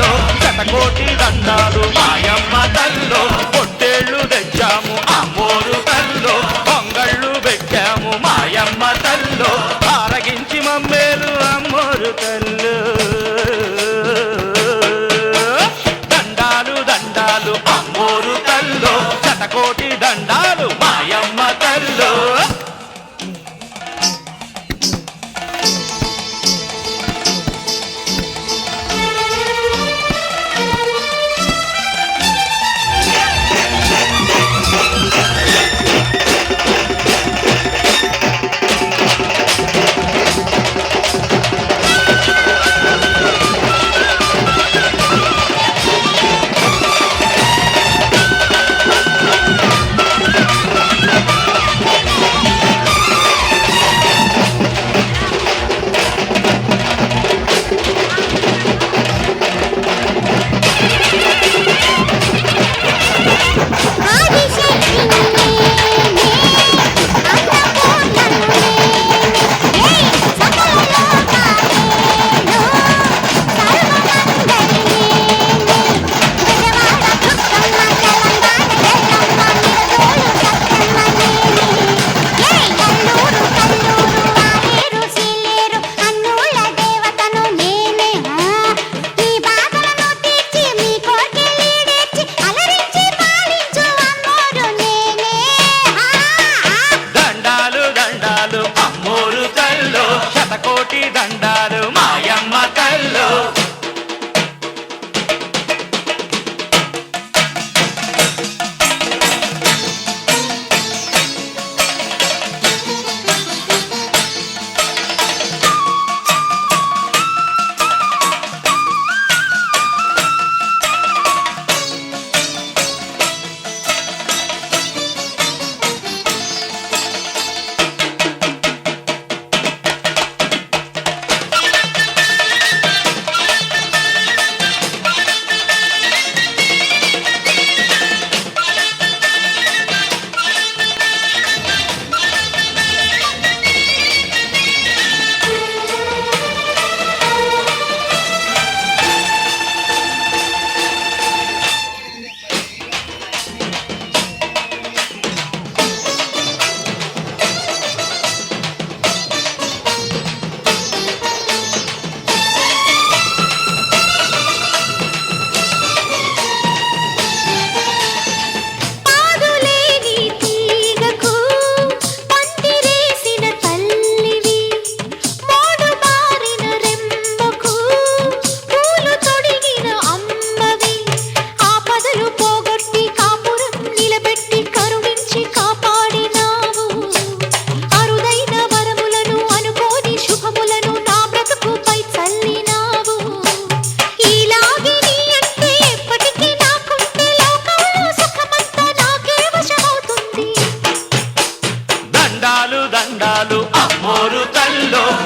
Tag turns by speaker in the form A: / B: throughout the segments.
A: తల్లో శతకోటి దండాలు మాయమ్మ తల్లో పొట్టేళ్ళు తెచ్చి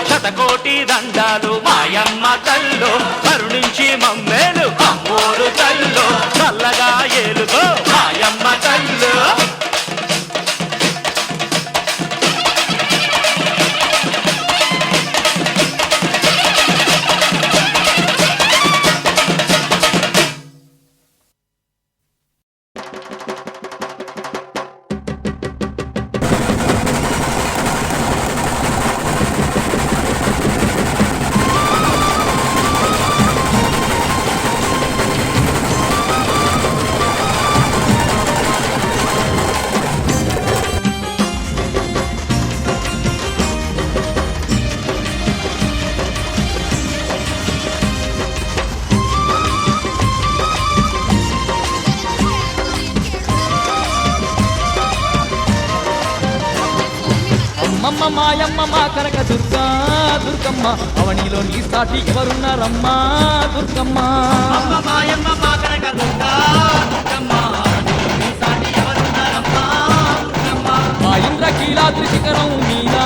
A: శతకోటి దండాలు మాయమ్మ తల్లు మాయమ్మ
B: మా కనక దుర్గా దుర్గమ్మ. అవనిలో నీ సాటి ఎవరున్నారమ్మా దుర్గమ్మ.
C: మాయమ్మ మా కనక దుర్గా
B: మా ఇంద్ర
C: కీలాద్రి శిఖరం
B: నీలా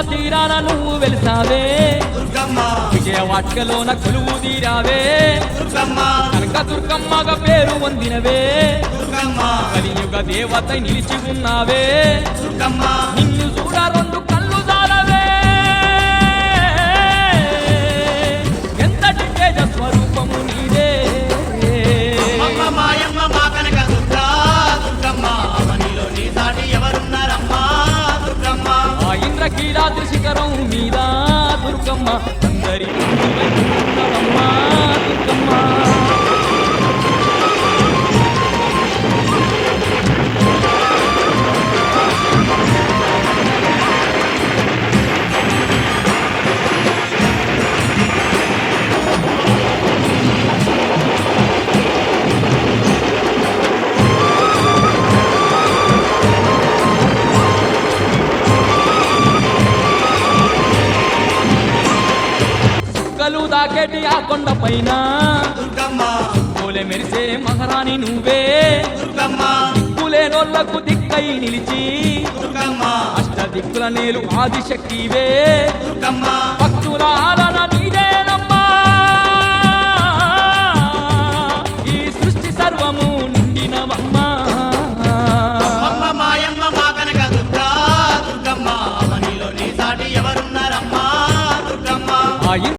B: తీరాన నువ్వు వెలిసావే. విజయవాటికలోన కొలువు తీరావే.
C: దుర్గమ్మ.
B: కనక దుర్గమ్మగా పేరు పొందినవే. కలియుగ దేవత నిలిచి ఉన్నావే. నిన్ను చూడ రెండు కళ్ళు జాలవే. ఎంతటి తేజ స్వరూపము నీదే ఆ ఇంద్రకీలాద్రి శిఖరం మీద దుర్గమ్మ అందరి దాకేటి ఆ కొండ పైన పూలే మెరిసే మహారాణి నువ్వే. దిక్కులేనోళ్ళకు దిక్కై నిలిచి అష్ట దిక్కుల నేలు ఆదిశక్తివే. భక్తుల